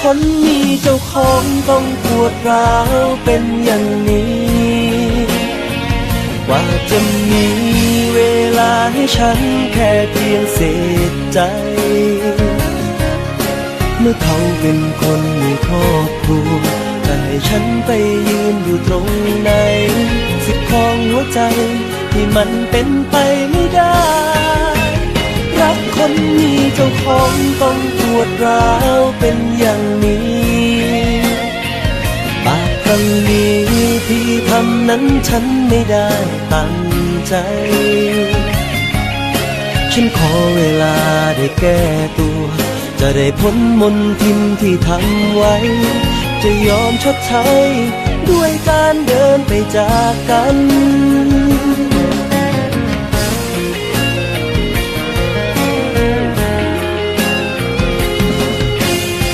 คนมีเจ้าของต้องปวดร้าวเป็นอย่างนี้ กว่าจะมีเวลาให้ฉันแค่เพียงเศษใจ เมื่อเขาเป็นคนมีครอบครัวจะให้ฉันไปยืนอยู่ตรงไหนสิทธิ์ของหัวใจที่มันเป็นไปไม่ได้ รักคนมีเจ้าของต้องปวดร้าวเป็นอย่างำนั้นฉันไม่ได้ตั้งใจ ฉันขอเวลาได้แก้ตัว จะได้พ้นมนทินที่ทำไว้ จะยอมชดใช้ ด้วยการเดินไปจากกัน